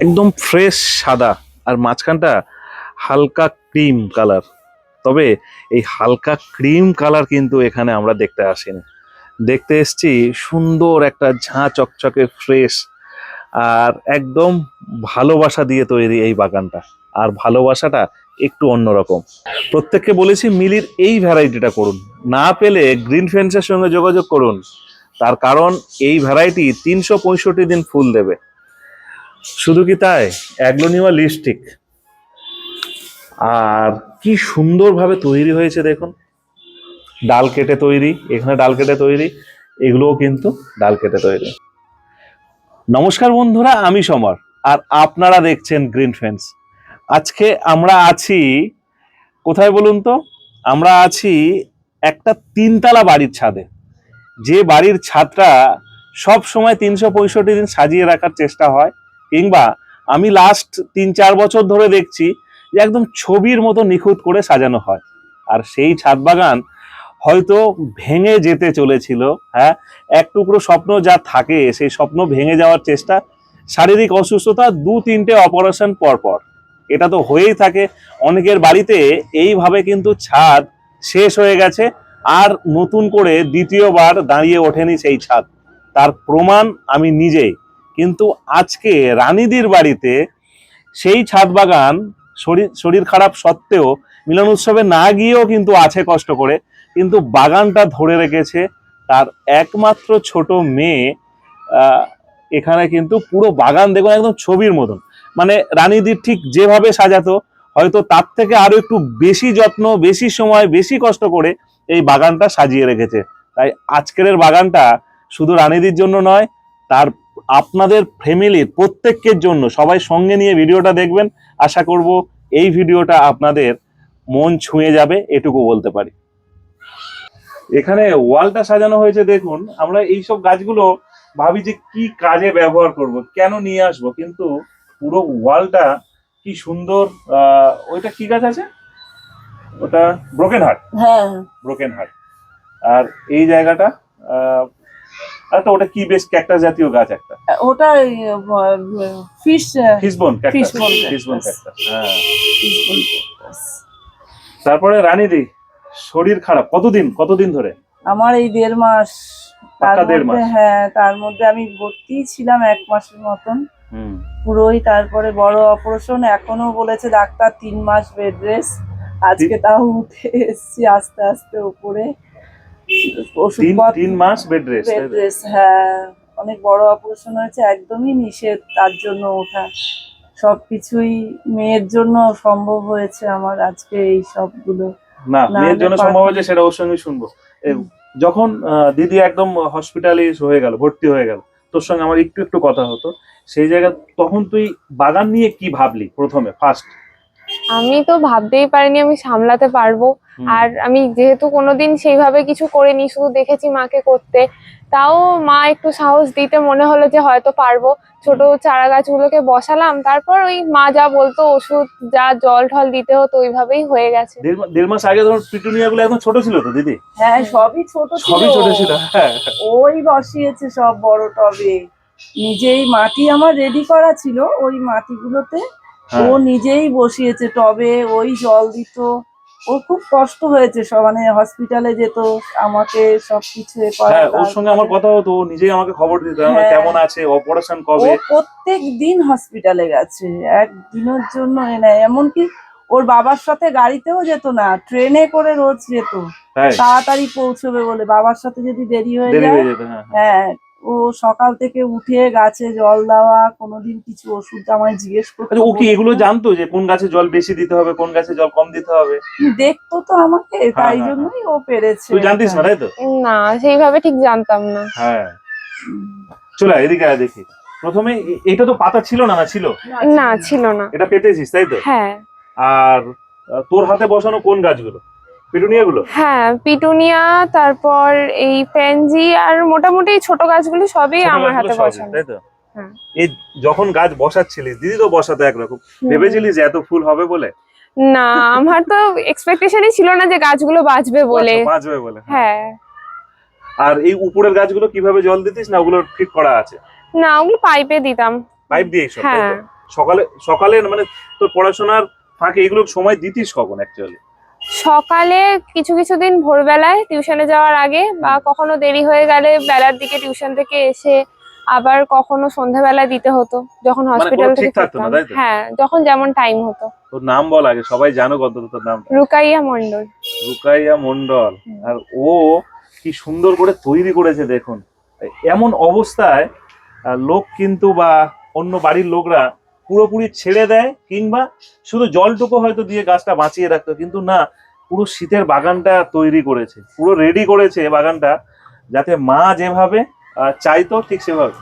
একদম ফ্রেশ সাদা। আর মাঝখানটা হালকা ক্রিম কালার তবে এই হালকা ক্রিম কালার কিন্তু এখানে আমরা দেখতে আসিনি। দেখতে এসছি সুন্দর একটা ঝাঁ চকচকে ফ্রেশ আর একদম ভালোবাসা দিয়ে তৈরি এই বাগানটা। আর ভালোবাসাটা একটু অন্যরকম। প্রত্যেককে বলেছি মিলির এই ভ্যারাইটিটা করুন। না পেলে গ্রিন ফেন্সের সঙ্গে যোগাযোগ করুন। তার কারণ এই ভ্যারাইটি তিনশো পঁয়ষট্টি দিন ফুল দেবে। শুধু কি তাই? অ্যাগ্লোনিমা লিপস্টিক আর কি সুন্দরভাবে তৈরি হয়েছে দেখুন। ডাল কেটে তৈরি, এখানে ডাল কেটে তৈরি, এগুলোও কিন্তু ডাল কেটে তৈরি। নমস্কার বন্ধুরা, আমি সমর, আর আপনারা দেখছেন গ্রিন ফেন্স আজকে আমরা আছি, কোথায় বলুন তো? আমরা আছি একটা তিনতলা বাড়ির ছাদে। যে বাড়ির ছাদটা সব সময় তিনশো পঁয়ষট্টি দিন সাজিয়ে রাখার চেষ্টা হয়। কিংবা আমি লাস্ট তিন চার বছর ধরে দেখছি যে একদম ছবির মতো নিখুঁত করে সাজানো হয়। আর সেই ছাদ বাগান হয়তো ভেঙে যেতে চলেছিল হ্যাঁ? এক টুকরো স্বপ্ন যা থাকে, সেই স্বপ্ন ভেঙে যাওয়ার চেষ্টা, শারীরিক অসুস্থতা দু তিনটে অপারেশন পর পর। এটা তো হয়েই থাকে, অনেকের বাড়িতে এইভাবে কিন্তু ছাদ শেষ হয়ে গেছে, আর নতুন করে দ্বিতীয়বার দাঁড়িয়ে ওঠেনি সেই ছাদ। তার প্রমাণ আমি নিজেই। কিন্তু আজকে রানীদির বাড়িতে সেই ছাদ বাগান শরীর শরীর খারাপ সত্ত্বেও মিলন উৎসবে না গিয়েও কিন্তু আছে কষ্ট করে, কিন্তু বাগানটা ধরে রেখেছে তার একমাত্র ছোট মেয়ে এখানে কিন্তু পুরো বাগান দেখুন, একদম ছবির মতন। মানে রানীদির ঠিক যেভাবে সাজাতো, হয়তো তার থেকে আরও একটু বেশি যত্ন, বেশি সময়, বেশি কষ্ট করে এই বাগানটা সাজিয়ে রেখেছে। তাই আজকের বাগানটা শুধু রানীদির জন্য নয়, তার আপনাদের ফ্যামিলির প্রত্যেকের জন্য সবাই সঙ্গে নিয়ে ভিডিওটা দেখবেন। আশা করব এই ভিডিওটা আপনাদের মন ছুঁয়ে যাবে এটুকু বলতে পারি। এখানে ওয়ালটা সাজানো হয়েছে দেখুন। আমরা এই সব গাছগুলো ভাবি যে কি কাজে ব্যবহার করব কেন নিয়ে আসব কিন্তু পুরো ওয়ালটা কি সুন্দর ওইটা কি গাছ আছে? ওটা ব্রোকেন হার্ট হ্যাঁ। ব্রোকেন হার্ট আর এই জায়গাটা আহ, আরেকটা ওটা কি বেশ ক্যাকটাস জাতীয় গাছ একটা? ওটা fish fishbone cactus. Fishbone cactus হ্যাঁ। তারপরে রানীদি শরীর খারাপ কতদিন কতদিন ধরে? আমার এই দেড় মাস তার মধ্যে হ্যাঁ তার মধ্যে আমি ভর্তি ছিলাম এক মাসের মতন। হুম। পুরোই তারপরে বড় অপারেশন এখনও বলেছে ডাক্তার তিন মাস বেড রেস্ট আজকে তাও উঠে এসছি আস্তে আস্তে উপরে। তিন মাস বেড রেস্ট বেড রেস্ট হ্যাঁ। অনেক বড় অপারেশন হয়েছে একদমই নিষেধ তার জন্য ওঠা। সবকিছুই মেয়ের জন্য সম্ভব হয়েছে আমার আজকে এই সবগুলো। না মেয়ের জন্য সম্ভব হয়েছে সেটা ওর সঙ্গে শুনব। যখন দিদি একদম হসপিটালাইজ হয়ে গেল ভর্তি হয়ে গেল তোর সঙ্গে আমার একটু একটু কথা হতো। সেই জায়গা তখন তুই বাগান নিয়ে কি ভাবলি প্রথমে ফার্স্ট আমি তো ভাবতেই পারিনি আমি সামলাতে পারব। আর আমি যেহেতু কোনোদিন সেইভাবে কিছু করিনি শুধু দেখেছি মাকে করতে তাও মা একটু সাহস দিতে মনে হলো যে হয়তো পারব। ছোট চারা গাছগুলোকে বসালাম তারপর ওই মা যা বলতো ওষুধ যা জল ঠল দিতে হতো ওইভাবেই হয়ে গেছে। দেড় মাস আগে ধর পিটুনিয়া গুলো একদম ছোট ছিল তো দিদি? হ্যাঁ সবই ছোট ছিল। সবই ছোট ছিল হ্যাঁ। ওই বসিয়েছে সব বড় টবে। নিজেই মাটি আমার রেডি করা ছিল ওই মাটিগুলোতে ও হ্যাঁ। নিজেই বসিয়েছে টবে ওই জল দিত। ও খুব কষ্ট হয়েছে সব মানে হসপিটালে যেত আমাকে সবকিছু হ্যাঁ ওর সঙ্গে আমার কথা হতো ও নিজেই আমাকে খবর দিত আমার হ্যাঁ। কেমন আছে অপারেশন কবে? প্রত্যেক দিন হসপিটালে গেছে একদিনের জন্য এ না এমনকি ওর বাবার সাথে গাড়িতেও যেত না ট্রেনে করে রোজ যেত। তাড়াতাড়ি পৌঁছবে বলে বাবার সাথে যদি দেরি হয়ে যায় হ্যাঁ ও সকাল থেকে উঠে গাছে জল দেওয়া কোনোদিন কিছু ওষুধ আমায় জিজ্ঞেস করতো। আচ্ছা ও কি এগুলো জানতো যে কোন গাছে জল বেশি দিতে হবে কোন গাছে জল কম দিতে হবে? দেখতো তো আমাকে তাই হ্যাঁ, জন্যই ও পেরেছে। তুই জানতিস না তাই তো? না সেইভাবে ঠিক জানতাম না। হ্যাঁ। চলে আয়, এদিকে আয় দেখি। প্রথমে এটা তো পাতা ছিল না না ছিল? না ছিল না। এটা পেতেছিস তাই তো? হ্যাঁ। আর তোর হাতে বসানো কোন গাছগুলো? পিটুনিয়া গুলো হ্যাঁ পিটুনিয়া তারপর এই পেনজি আর মোটামুটি ছোট গাছগুলি সবই আমার হাতে বসানো। তাই তো? হ্যাঁ। এই যখন গাছ বসাচ্ছিলিস দিদি তো বসাতে একরকম ভেবেছিলিস এত ফুল হবে বলে? না আমার তো এক্সপেকটেশনই ছিল না যে গাছগুলো বাঁচবে বলে। আচ্ছা, বাঁচবে বলে হ্যাঁ। আর এই উপরের গাছগুলো কীভাবে জল দিতিস না ওগুলো ঠিক করা আছে? না ওগুলো পাইপে দিতাম। পাইপ দিয়ে সব হ্যাঁ। সকালে সকালে মানে তোর পড়াশোনার ফাঁকে এগুলো সময় দিতিস কখন অ্যাকচুয়ালি সকালে কিছু কিছু দিন ভোরবেলায় টিউশনে যাওয়ার আগে বা কখনো দেরি হয়ে গেলে বেলার দিকে টিউশন থেকে এসে আবার কখনো সন্ধ্যাবেলায় দিতে হতো যখন হসপিটাল মানে থেকে ফিরতাম। হ্যাঁ যখন যেমন টাইম হতো। তোর নাম বল আগে সবাই জানো কত তোর নাম রুকাইয়া মন্ডল রুকাইয়া মন্ডল আর ও কি সুন্দর করে তৈরি করেছে দেখুন। এমন অবস্থায় লোক কিন্তু বা অন্য বাড়ির লোকরা পুরোপুরি ছেড়ে দেয় কিংবা শুধু জলটুকু হয়তো দিয়ে গাছটা বাঁচিয়ে রাখতো কিন্তু না পুরো শীতের বাগানটা তৈরি করেছে পুরো রেডি করেছে বাগানটা যাতে মা যেভাবে চাইতো ঠিক সেভাবে।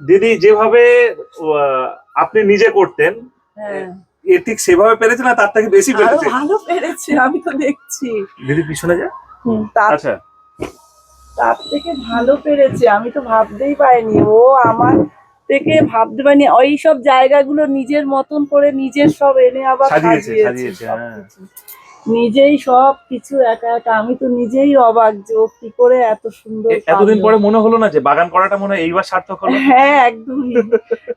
দিদি যেভাবে আপনি নিজে করতেন হ্যাঁ। এ ঠিক সেভাবে পেরেছে না তার থেকে বেশি পেরেছে? ভালো পেরেছে আমি তো দেখছি। দিদি পিছনে যা। আচ্ছা। তার থেকে ভালো পেরেছে আমি তো ভাবতেই পাইনি ও আমার থেকে ভাবতে পারিনি ওই সব জায়গাগুলো নিজের মতন করে নিজের সব এনে আবার সাজিয়েছে, হ্যাঁ। নিজেই সব কিছু একা একা আমি তো নিজেই অবাক যে ও কি করে এত সুন্দর এতদিন পরে মনে হলো না যে বাগান করাটা মনে হয় এইবার সার্থক হলো? হ্যাঁ একদমই।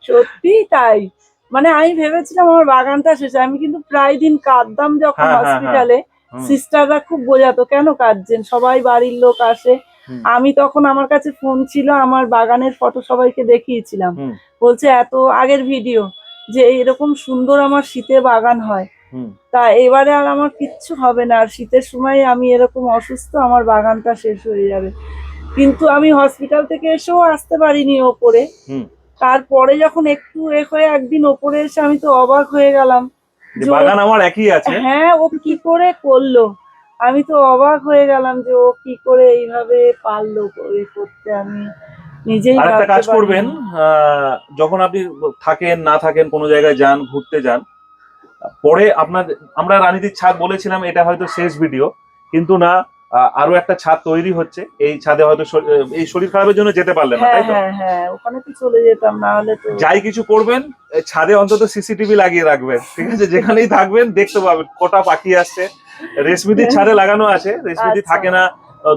সত্যি তাই। মানে আমি ভেবেছিলাম আমার বাগানটা শেষ আমি কিন্তু প্রায় দিন কাঁদতাম যখন হ্যাঁ, হ্যাঁ। হসপিটালে। সিস্টাররা খুব বোঝাতো কেন কাঁদছেন? সবাই বাড়ির লোক আসে। আমি তখন আমার কাছে ফোন ছিল আমার বাগানের ফটো সবাইকে দেখিয়েছিলাম। বলছে এত আগের ভিডিও যে এরকম সুন্দর আমার শীতে বাগান হয়। তা এবারে আর আমার কিচ্ছু হবে না আর শীতের সময় আমি এরকম অসুস্থ আমার বাগানটা শেষ হয়ে যাবে। কিন্তু আমি হসপিটাল থেকে এসেও আসতে পারিনি ওপরে। তারপরে যখন একটু এ হয়ে একদিন ওপরে এসে আমি তো অবাক হয়ে গেলাম বাগান আমার একই আছে। হ্যাঁ ও কি করে করল? আমি তো অবাক হয়ে গেলাম যে ও কি করে এইভাবে পারল করতে। আমি নিজেই একটা কাজ করবেন যখন আপনি থাকেন না থাকেন কোনো জায়গায় যান ঘুরতে যান পরে আপনার আমরা রানীদির ছাদ বলেছিলাম এটা হয়তো শেষ ভিডিও কিন্তু না আরও একটা ছাদ তৈরি হচ্ছে এই ছাদে হয়তো এই শরীর খারাপের জন্য যেতে পারলেন না হ্যাঁ তাই তো? হ্যাঁ হ্যাঁ ওখানে তো চলে যেতাম না হলে তো যাই কিছু করবেন ছাদে অন্তত সিসিটিভি লাগিয়ে রাখবেন ঠিক আছে? যেখানেই থাকবেন দেখতে পাবেন কটা পাখি আসছে রেশমিদির ছাদে লাগানো আছে। রেশমিদি আচ্ছা। থাকে না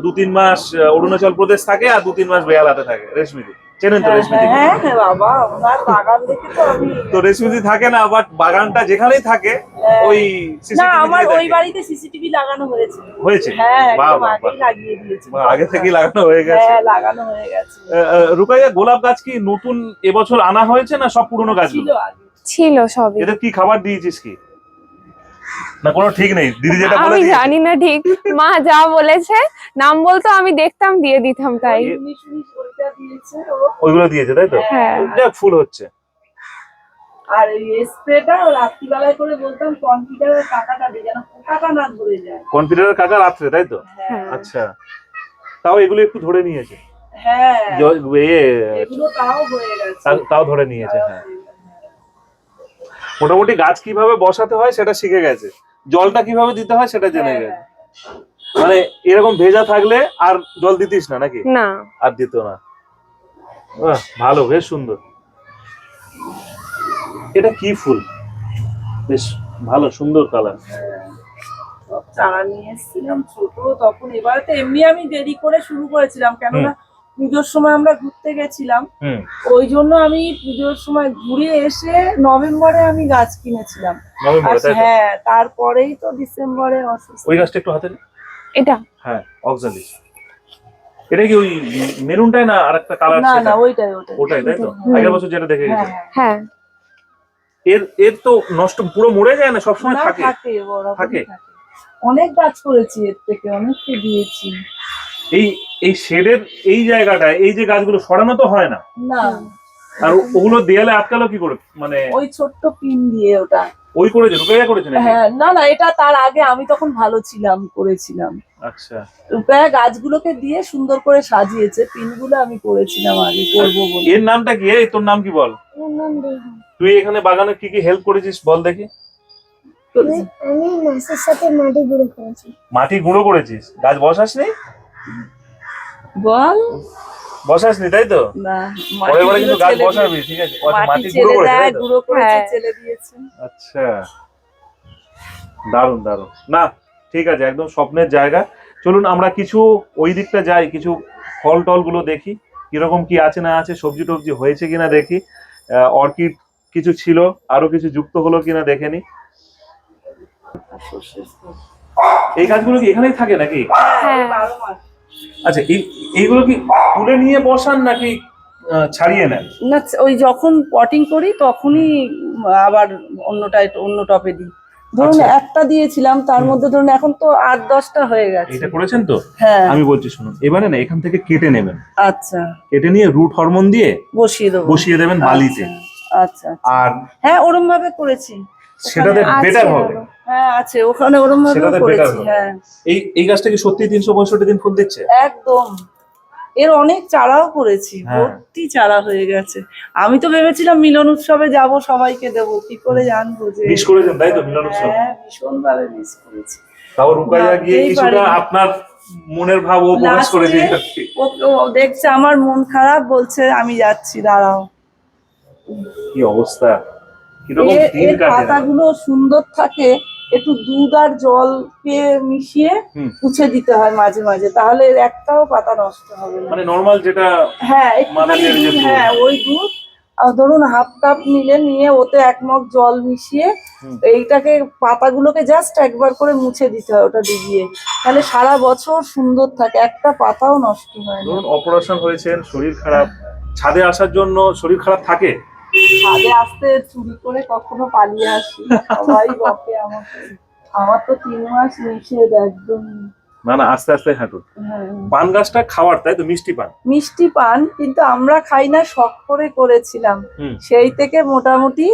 দু তিন মাস অরুণাচল প্রদেশ থাকে আর দু তিন মাস বেহালাতে থাকে। রেশমিদি। চেনেন তো হ্যাঁ রেশমিদি হ্যাঁ হ্যাঁ বাবা ওনার বাগান দেখে তো রেশমিদি থাকে না বাট বাগানটা যেখানেই থাকে। ওই না আমার ওই বাড়িতে সিসিটিভি লাগানো হয়েছে। হ্যাঁ। লাগিয়ে দিয়েছে। আগে থেকেই লাগানো হয়ে গেছে। হ্যাঁ লাগানো হয়ে গেছে। আহ, আহ, রুকাইয়া গোলাপ গাছ কি নতুন এবছর আনা হয়েছে না সব পুরনো ছিল গাছগুলো ছিল সবই। এদের কি খাবার দিয়েছিস কি? না কোনো ঠিক নেই। দিদি যেটা আমি বলে দিয়েছে। জানি না ঠিক। মা যা বলেছে নাম বলতো আমি দেখতাম দিয়ে দিতাম তাই। ওইগুলো দিয়েছে তাই তো? হ্যাঁ। ফুল হচ্ছে। আর স্প্রেটা রাত্রিবেলায় করে বলতাম কম্পিউটারের টাকাটা দিয়ে যেন পোকাটা না ধরে যায়। কম্পিউটারের কাকা রাত্রে তাই তো? হ্যাঁ। আচ্ছা। তাও এগুলো একটু ধরে নিয়েছে। হ্যাঁ। তাও ধরে নিয়েছে হ্যাঁ। মোটামুটি গাছ কীভাবে বসাতে হয় সেটা শিখে গেছে। জলটা কীভাবে দিতে হয় সেটা জেনে হ্যাঁ, গেছে মানে এরকম ভেজা থাকলে আর জল দিতিস না নাকি? না। আর দিত না। ভালো বেশ সুন্দর। এটা কি ফুল? বেশ ভালো সুন্দর কালার সব চারা নিয়ে এসেছিলাম ছোট তখন এবারে তো এমনি আমি দেরি করে শুরু করেছিলাম কেননা পুজোর সময় আমরা ঘুরতে গেছিলাম। ওই জন্য আমি পুজোর সময় ঘুরে এসে নভেম্বরে আমি গাছ কিনেছিলাম। হ্যাঁ তারপরেই তো ডিসেম্বরে অসুস্থ। ওই গাছটা একটু হাতে এটা? হ্যাঁ অক্সালিস এটা কি ওই মেরুনটাই না আর একটা কালার না না ওইটাই ওইটাই। ওটাই তাই তো। আগের বছর যেটা দেখে হ্যাঁ গেছে হ্যাঁ। হ্যাঁ। এর এর তো নষ্ট পুরো মরে যায় না সবসময় না, থাকে। থাকে থাকে? থাকে। অনেক গাছ করেছি এর থেকে অনেককে দিয়েছি। এই এই শেডের এই জায়গাটায় এই যে গাছগুলো সরানো তো হয় না? না। আর ওগুলো দেয়ালে আটকালো কি করে? মানে ওই ছোট্ট পিন দিয়ে ওটা। ওই করেছে রুকাইয়া করেছে হ্যাঁ না না এটা তার আগে আমি তখন ভালো ছিলাম করেছিলাম। আচ্ছা। রূপায়া গাছগুলোকে দিয়ে সুন্দর করে সাজিয়েছে পিনগুলো আমি করেছিলাম আগে করব বলে। এর নামটা কি? এই তোর নাম কি বল? তুই এখানে বাগানে কি কি হেল্প করেছিস বল দেখি। আমি আমি মাছের সাথে মাটি গুঁড়ো করেছি। মাটি গুঁড়ো করেছিস? গাছ বসাসনি? বল। বসাসনি তাই তো? না পরের কিন্তু গাছ বসাবি ঠিক আছে। আচ্ছা, মাটি গুঁড়ো দেয় গুঁড়ো করেছে হ্যাঁ। ছেলে দিয়েছে। আচ্ছা। দারুণ দারুণ। না ঠিক আছে একদম স্বপ্নের জায়গা। চলুন আমরা কিছু ওই দিকটা যাই কিছু ফল টলগুলো দেখি। কীরকম কি আছে না আছে সবজি টবজি হয়েছে কিনা দেখি। অর্কিড কিছু ছিল আরও কিছু যুক্ত হলো কিনা দেখে নি। এই গাছগুলো কি এখানেই থাকে নাকি? হ্যাঁ। আচ্ছা এই এইগুলো কি তুলে নিয়ে বসান নাকি ছাড়িয়ে নেন? না ওই যখন পটিং করি তখনই আবার অন্যটা অন্য টপে দিই। ধরুন আচ্ছা। একটা দিয়েছিলাম তার মধ্যে ধরুন এখন তো আট দশটা হয়ে গেছে। এটা করেছেন তো? হ্যাঁ। আমি বলছি শুনুন এবারে না এখান থেকে কেটে নেবেন। আচ্ছা। কেটে নিয়ে রুট হরমোন দিয়ে বসিয়ে দেবো। বসিয়ে দেবেন বালিতে। আচ্ছা আচ্ছা। আর হ্যাঁ ওরম ভাবে করেছি। সেটাতে বেটার হবে। হ্যাঁ আছে ওখানে ভাবে করেছি হ্যাঁ। এই এই গাছটা কি সত্যি তিনশো পঁয়ষট্টি দিন ফুল দিচ্ছে? একদম। এর অনেক চারাও করেছি হ্যাঁ। ভর্তি চারা হয়ে গেছে। আমি তো ভেবেছিলাম মিলন উৎসবে যাব সবাইকে দেব কি করে জানব যে মিস করেছেন তাই তো মিলন উৎসব? হ্যাঁ ভীষণ ভাবে মিস করেছি। তাও রুকাইয়া গিয়ে কিছুটা আপনার মনের ভাব ও প্রকাশ করে দেখছে আমার মন খারাপ বলছে আমি যাচ্ছি দাঁড়াও। কি অবস্থা? এর-? পাতাগুলো সুন্দর থাকে একটু দুধ আর জলকে মিশিয়ে। মুছে দিতে হয় মাঝে মাঝে তাহলে এর একটাও পাতা নষ্ট হবে না মানে নর্মাল যেটা হ্যাঁ একটুখানি দুধ। হ্যাঁ ওই দুধ ধরুন হাফ কাপ নিলে নিয়ে ওতে এক মগ জল মিশিয়ে। এইটাকে পাতাগুলোকে জাস্ট একবার করে মুছে দিতে হয় ওটা ডুবিয়ে তাহলে সারা বছর সুন্দর থাকে একটা পাতাও নষ্ট হয় না ধরুন অপারেশন হয়েছেন শরীর খারাপ ছাদে আসার জন্য শরীর খারাপ থাকে ছাদে আসতে চুরি করে কখনো পালিয়ে আসি। সবাই বকে আমাকে। আমার তো তিন মাস নিষেধ একদম। না না আস্তে আস্তে হাঁটুন হ্যাঁ। পান গাছটা খাওয়ার তাই তো? মিষ্টি পান। মিষ্টি পান কিন্তু আমরা খাই না শখ করে করেছিলাম। সেই থেকে মোটামুটি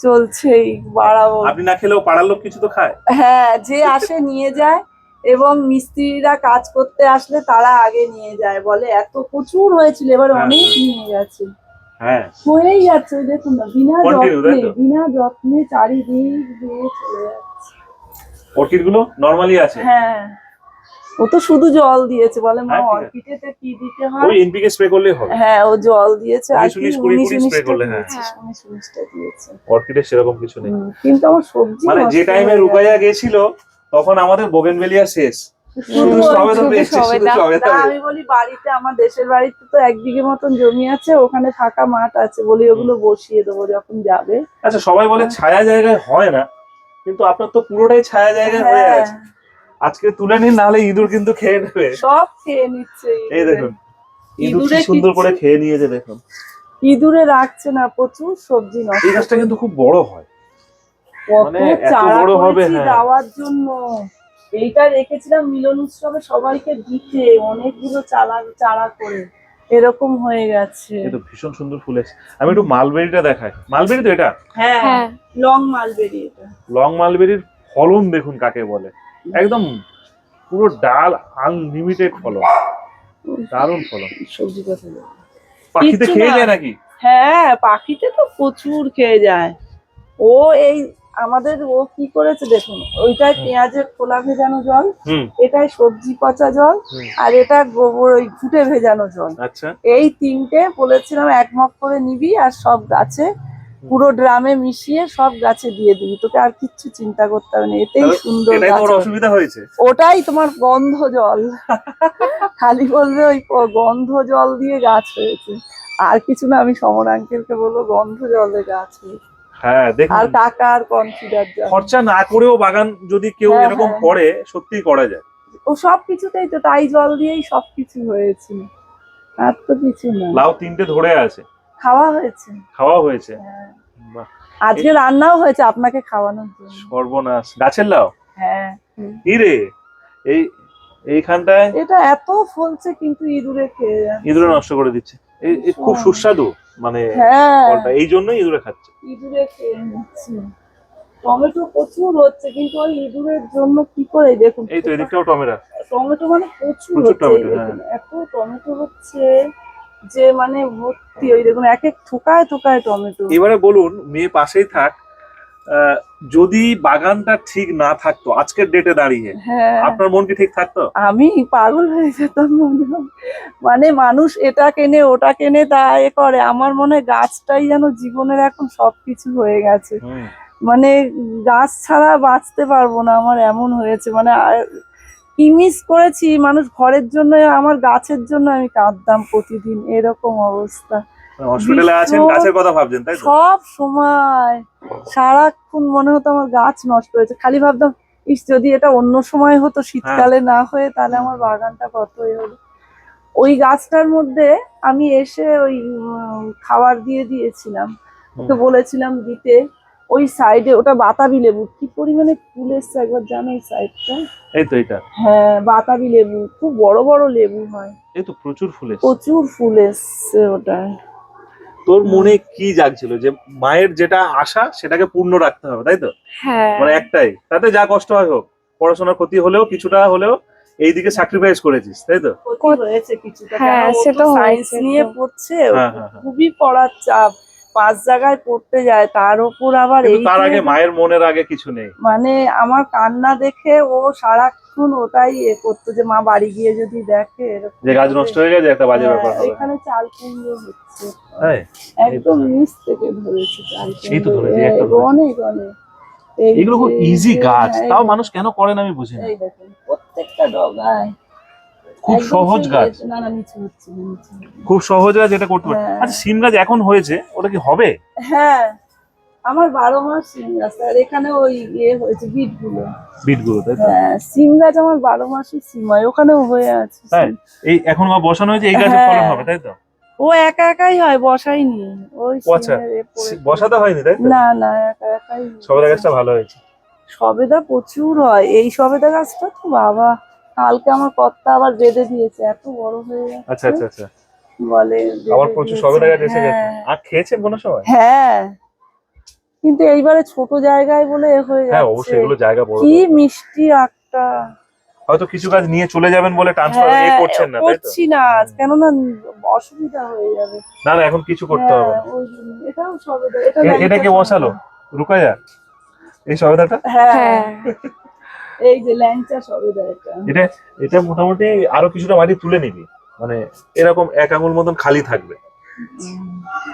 চলছেই বাড়াবো। আপনি না খেলেও পাড়ার লোক কিছু তো খায়। হ্যাঁ যে আসে নিয়ে যায় এবং মিস্ত্রিরা কাজ করতে আসলে তারা আগে নিয়ে যায়। বলে এত প্রচুর হয়েছিল এবার হ্যাঁ, অনেক হ্যাঁ। নিয়ে গেছে। হ্যাঁ। হয়েই যাচ্ছে দেখুন না বিনা যত্নে বিনা যত্নে চারিদিক দিয়ে চলে যাচ্ছে। অর্কিডগুলো নর্মালি আছে? হ্যাঁ। ও তো শুধু জল দিয়েছে বলে মা হ্যাঁ, অর্কিডেতে কি দিতে হয়? ওই এনপিকে স্প্রে করলেই হবে। হ্যাঁ ও জল দিয়েছে আর উনিশ, কি উনিশ, কুড়ি, উনিশ কুড়ি উনিশটা spray করলে, হ্যাঁ। দিয়েছে, উনিশ উনিশটা দিয়েছে। অর্কিডের সেরকম কিছু নেই। কিন্তু আমার সবজি মানে যে টাইমে রুকাইয়া গেছিল তখন আমাদের বোগেনভেলিয়া শেষ। আমি বলি বাড়িতে আমার দেশের বাড়িতে তো এক বিঘে মতন জমি আছে ওখানে ফাঁকা মাঠ আছে বলি ওগুলো বসিয়ে দেবো যখন যাবে। আচ্ছা সবাই বলে ছায়া জায়গায় হয় না কিন্তু আপনার তো পুরোটাই ছায়া জায়গায় হয়ে হ্যাঁ, আছে আজকে তুলে নিন নাহলে ইঁদুর কিন্তু খেয়ে নেবে। সব খেয়ে নিচ্ছে এই দেখুন ইঁদুর সুন্দর করে খেয়ে নিয়েছে দেখুন। ইঁদুরে রাখছে না প্রচুর সবজি নষ্ট এই গাছটা কিন্তু খুব বড় হয়। মানে এত বড় হবে, হ্যাঁ। দেওয়ার জন্য। এইটা রেখেছিলাম মিলন উৎসবে সবাইকে দিতে। অনেকগুলো চালা চারা করে। এরকম হয়ে গেছে। এটা ভীষণ সুন্দর ফুল এসেছে। আমি একটু মালবেরিটা দেখাই। মালবেরি তো এটা? হ্যাঁ হ্যাঁ। লং মালবেরি এটা। লং মালবেরির ফলন দেখুন কাকে বলে। একদম পুরো ডাল আনলিমিটেড ফলন। দারুণ ফলন। সবজি কথা পাখিতে খেয়ে যায় নাকি? হ্যাঁ পাখিতে তো প্রচুর খেয়ে যায়। ও এই আমাদের ও কি করেছে দেখুন ওইটাই পেঁয়াজের খোলা ভেজানো জল এটাই সবজি পচা জল আর এটা গোবর ওই ঘুটে ভেজানো জল। আচ্ছা। এই তিনটে বলেছিলাম এক মগ করে নিবি আর সব গাছে পুরো ড্রামে মিশিয়ে সব গাছে দিয়ে দিবি। তোকে আর কিচ্ছু চিন্তা করতে হবে না এতেই সুন্দর। অসুবিধা হয়েছে? ওটাই তোমার গন্ধ জল। খালি বলবে ওই গন্ধ জল দিয়ে গাছ হয়েছে। আর কিছু না আমি সমর আঙ্কেলকে বলব গন্ধ জলে গাছ হয়েছে। হ্যাঁ দেখুন। আর টাকা আর কনসিডার খরচা না করেও বাগান যদি কেউ হ্যাঁ, এরকম হ্যাঁ। করে সত্যি করা যায়। ও সব কিছুতেই তো তাই জল দিয়েই সব কিছু হয়েছে। আর তো কিছু না। লাউ তিনটে ধরে আছে। খাওয়া হয়েছে। খাওয়া হয়েছে। হ্যাঁ। আজকে রান্নাও হয়েছে আপনাকে খাওয়ানোর জন্য। সর্বনাশ। গাছের লাউ? হ্যাঁ। কি রে? এই এইখানটায়? এটা এত ফলছে কিন্তু ইঁদুরে খেয়ে। ইঁদুরে নষ্ট করে দিচ্ছে। এই খুব সুস্বাদু। মানে হ্যাঁ। এই জন্যই ইঁদুরে খাচ্ছে। ইঁদুরে টমেটো প্রচুর হচ্ছে কিন্তু ওই ইঁদুরের জন্য কি করে? দেখুন এই তো এদিকটাও টমেটো। টমেটো মানে প্রচুর টমেটো, হ্যাঁ। এত টমেটো হচ্ছে যে মানে ভর্তি ওই দেখুন এক এক থোকায় থোকায় টমেটো। এবারে বলুন মেয়ে পাশেই থাক যদি বাগানটা ঠিক না থাকতো আজকের ডেটে দাঁড়িয়ে হ্যাঁ। আপনার মন কি ঠিক থাকতো? আমি পাগল হয়ে যেতাম মনে মানে মানুষ এটা কেনে ওটা কেনে তা এ করে। আমার মনে হয় গাছটাই যেন জীবনের এখন সবকিছু হয়ে গেছে। মানে গাছ ছাড়া বাঁচতে পারব না আমার এমন হয়েছে। মানে কি মিস করেছি মানুষ ঘরের জন্য আমার গাছের জন্য আমি কাঁদতাম প্রতিদিন এরকম অবস্থা। হসপিটালে আছেন গাছের কথা ভাবছেন তাই সব সময়। সারাক্ষণ মনে হতো আমার গাছ নষ্ট হয়েছে। খালি ভাবতাম ইস যদি এটা অন্য সময় হতো শীতকালে হ্যাঁ। না হয়ে তাহলে আমার বাগানটা কত এ হলো। ওই গাছটার মধ্যে আমি এসে ওই খাবার দিয়ে দিয়েছিলাম। তো বলেছিলাম দিতে। ওই সাইডে ওটা বাতাবি লেবু। কি পরিমাণে ফুল এসছে একবার জানো এই সাইডটা এই তো এটা হ্যাঁ বাতাবি লেবু। খুব বড় বড় লেবু হয়। এই তো প্রচুর ফুল এসছে। প্রচুর ফুল এসছে ওটায়। তোর মনে কি জাগছিল? যে মায়ের যেটা আশা সেটাকে পূর্ণ রাখতে হবে তাই তো? হ্যাঁ। মানে একটাই। তাতে যা কষ্ট হয় হোক পড়াশোনার ক্ষতি হলেও কিছুটা হলেও এইদিকে স্যাক্রিফাইস করেছিস তাই তো? হয়েছে কিছুটা? হ্যাঁ, সায়েন্স নিয়ে পড়ছে হ্যাঁ। খুবই পড়ার চাপ। পাঁচ জায়গায় পড়তে যায় তার উপর আবার এই তার আগে মায়ের মনের আগে কিছু নেই। মানে আমার কান্না দেখে ও সারাক্ষণ ওটাই এ করতো যে মা বাড়ি গিয়ে যদি দেখে এরকম যে গাছ নষ্ট হয়ে গেছে একটা বাজে হ্যাঁ, ব্যাপার হবে। এখানে চাল কুমড়ো হচ্ছে। একদম নিচ থেকে ধরেছে চাল তো। ধরেছে, একটা অনেক অনেক। এগুলো খুব ইজি গাছ হ্যাঁ, তাও মানুষ কেন করে না আমি বুঝি না। প্রত্যেকটা ডগায়। খুব সহজ গাছ। এ- না না নিচু হচ্ছে না, নিচু হচ্ছে। না। খুব সহজ গাছ এটা করতে পারে। হ্যাঁ। আচ্ছা সিম গাছ এখন হয়েছে ওটা কি হবে? হ্যাঁ আমার বারো মাস সিম গাছ আর এখানে ওই ইয়ে হয়েছে বিটগুলো বিটগুলো তাই তো? হ্যাঁ সিম গাছ আমার বারো মাসই সিম হয় ওখানেও হয়ে আছে তাই? এই এখন বসানো হয়েছে এই গাছে হ্যাঁ। ফলন হবে তাই তো? ও একা একাই হয় বসাইনি ওই আচ্ছা। বসাতে হয়নি তাই না না একা একাই। সবেদা গাছটা ভালো হয়েছে। সবেদা প্রচুর হয়। এই সবেদা গাছটা তো বাবা কালকে আমার কর্তা আবার বেঁধে দিয়েছে এত বড় হয়ে যাচ্ছে আচ্ছা আচ্ছা আচ্ছা। বলে আবার প্রচুর সবেদা গাছ এসে গেছে। হ্যাঁ। আর খেয়েছেন কোনো সময়? হ্যাঁ। কিন্তু এইবারে ছোট জায়গায় বলে হয়ে হ্যাঁ অবশ্যই এগুলো জায়গা বড় কি মিষ্টি আটটা। হয়তো কিছু গাছ নিয়ে চলে যাবেন বলে ট্রান্সফার এ হ্যাঁ, করছেন না তাই তো? করছি না কেননা অসুবিধা হয়ে যাবে। না না এখন কিছু করতে হবে হ্যাঁ, না। এটাও সবেদা এটা এ- এটা কে সবেদা। বসালো রুকায়া এই সবেদাটা? হ্যাঁ। হ্যাঁ। এই যে ল্যাংচা সবেদা এটা এটা এটা মোটামুটি আরও কিছুটা মাটি তুলে নিবি। মানে এরকম এক আঙুল মতন খালি থাকবে।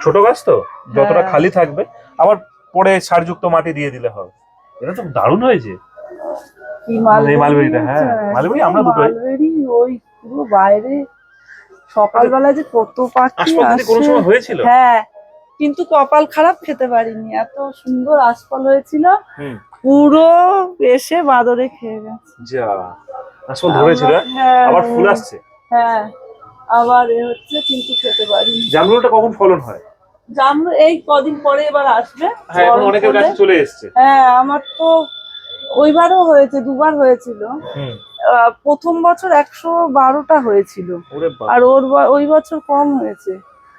ছোট গাছ তো যতটা। খালি থাকবে। আবার পরে সারযুক্ত মাটি দিয়ে দিলে হবে। এটা তো দারুণ হয়েছে। এই মালবেরিটা, হ্যাঁ। আছে? মালবেরি আমরা দুটোই। মালবেরি ওই পুরো বাইরে সকালবেলা যে কত পাখি কোনো সময় হয়েছিল? হ্যাঁ কিন্তু কপাল খারাপ খেতে পারিনি। এত সুন্দর আশফল হয়েছিল। পুরো এসে বাদরে খেয়ে গেছে। যা আসল ধরেছিল হ্যাঁ আবার ফুল আসছে। হ্যাঁ আবার এ হচ্ছে কিন্তু খেতে পারিনি। জামরুলটা কখন ফলন হয়? জামরু এই কদিন পরে এবার আসবে হ্যাঁ অনেকের কাছে চলে এসছে। হ্যাঁ আমার তো ওইবারও হয়েছে দুবার হয়েছিল। প্রথম বছর একশো বারোটা হয়েছিল। আর ওর ওই বছর কম হয়েছে।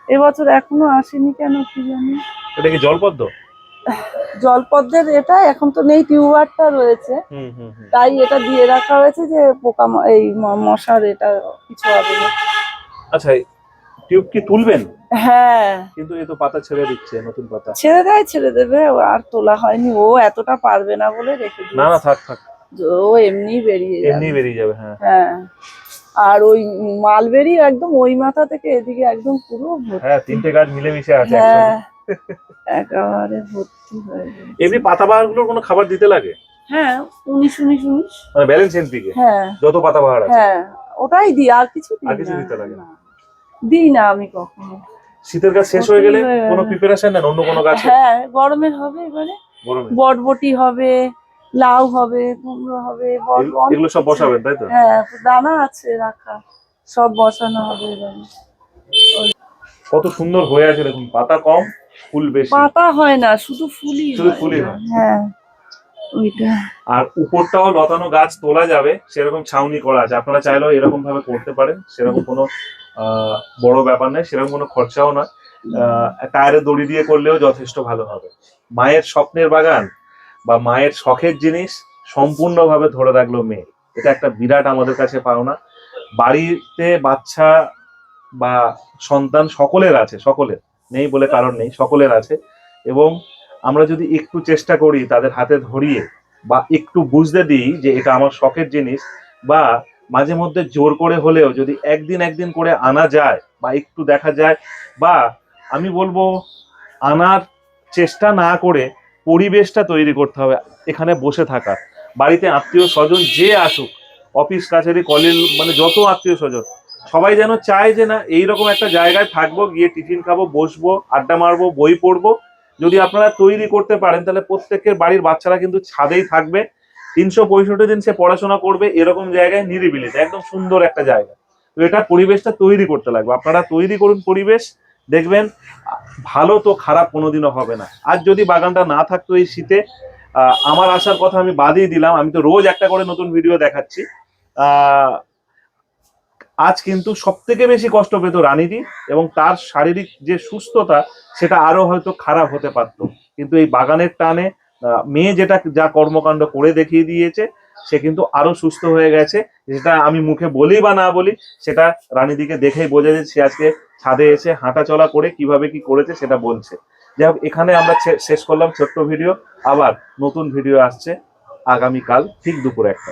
এবছর এখনও আসেনি কেন কি জানি। এটা কি জলপদ্ম? জলপদ্মের এটা এখন তো নেই টিউবারটা রয়েছে। হুম হুম হুম। তাই এটা দিয়ে রাখা হয়েছে যে পোকা এই মশার এটা কিছু হবে না। আচ্ছা টিউব কি তুলবেন? হ্যাঁ। কিন্তু এই তো পাতা ছেড়ে দিচ্ছে নতুন পাতা। ছেড়ে দেয় ছেড়ে দেবে আর তোলা হয়নি ও এতটা পারবে না বলে রেখে না না থাক থাক। ও এমনি বেরিয়ে এমনি বেরিয়ে যাবে হ্যাঁ। হ্যাঁ। আর ওই মালবেরি একদম ওই মাথা থেকে এদিকে একদম পুরো হ্যাঁ তিনটে গাছ মিলেমিশে আছে হ্যাঁ। একেবারে ভর্তি হয়ে এমনি পাতাবাহারগুলোর কোনো খাবার দিতে লাগে? হ্যাঁ উনিশ উনিশ উনিশ। মানে ব্যালেন্স দিকে? হ্যাঁ। যত পাতাবাহার আছে। হ্যাঁ ওটাই দিই আর কিছু আর কিছু দিতে লাগে না। দিই না আমি কখনো। শীতের গাছ শেষ হয়ে গেলে কোনো প্রিপারেশন নেন? অন্য কোনো গাছে? হ্যাঁ গরমের হবে এবারে। বটবটি হবে লাউ হবে কুমড়ো হবে এগুলো- সব। বসাবেন তাই তো? হ্যাঁ দানা আছে রাখা সব বসানো হবে এবারে। কত সুন্দর হয়ে আছে দেখুন পাতা কম ফুল বেশি। পাতা হয় না শুধু ফুলই শুধু। ফুলই হয়। হ্যাঁ ওইটা। আর উপরটাও লতানো গাছ তোলা যাবে সেরকম ছাউনি করা আছে। আপনারা চাইলেও এরকম ভাবে করতে পারেন সেরকম কোনো বড় ব্যাপার নয়, সেরকম কোনো খরচাও নয়। টায়ারে দড়ি দিয়ে করলেও যথেষ্ট ভালো হবে। মায়ের স্বপ্নের বাগান বা মায়ের শখের জিনিস সম্পূর্ণভাবে ধরে রাখল মেয়ে। এটা একটা বিরাট আমাদের কাছে পাওনা। বাড়িতে বাচ্চা বা সন্তান সকলের আছে, সকলের। নেই বলে কারণ নেই, সকলের আছে। এবং আমরা যদি একটু চেষ্টা করি তাদের হাতে ধরিয়ে বা একটু বুঝতে দিই যে এটা আমার শখের জিনিস বা মাঝে মধ্যে জোর করে হলেও যদি একদিন একদিন করে আনা যায় বা একটু দেখা যায় বা আমি বলব আনার চেষ্টা না করে পরিবেশটা তৈরি করতে হবে এখানে বসে থাকা বাড়িতে আত্মীয় স্বজন যে আসুক, অফিস, কাছারি, কলেজ মানে যত আত্মীয় স্বজন, সবাই যেন চায় যে না, এইরকম একটা জায়গায় থাকব, গিয়ে টিফিন খাব, বসবো, আড্ডা মারবো, বই পড়ব। যদি আপনারা তৈরি করতে পারেন, তাহলে প্রত্যেকের বাড়ির বাচ্চারা কিন্তু ছাদেই থাকবে। তিনশো পঁয়ষট্টি দিন সে পড়াশোনা করবে এরকম জায়গায় নিরিবিলিতে, একদম সুন্দর একটা জায়গা। তো এটা পরিবেশটা তৈরি করতে লাগবে। আপনারা তৈরি করুন পরিবেশ, দেখবেন ভালো তো খারাপ কোনোদিনও হবে না। আর যদি বাগানটা না থাকতো এই শীতে আমার আসার কথা আমি বাদই দিলাম। আমি তো রোজ একটা করে নতুন ভিডিও দেখাচ্ছি। আজ কিন্তু সব থেকে বেশি কষ্ট পেত রানীদি এবং তার শারীরিক যে সুস্থতা, সেটা আরও হয়তো খারাপ হতে পারতো। কিন্তু এই বাগানের টানে মেয়ে যেটা যা কর্মকাণ্ড করে দেখিয়ে দিয়েছে, সে কিন্তু আরও সুস্থ হয়ে গেছে। যেটা আমি মুখে বলি বা না বলি, সেটা রানীদিকে দেখেই বোঝা যায় সে আজকে ছাদে এসে হাঁটা চলা করে কীভাবে কি করেছে সেটা বলছে। যাই হোক, এখানে আমরা শেষ করলাম ছোট্ট ভিডিও। আবার নতুন ভিডিও আসছে আগামীকাল, ঠিক দুপুর একটা।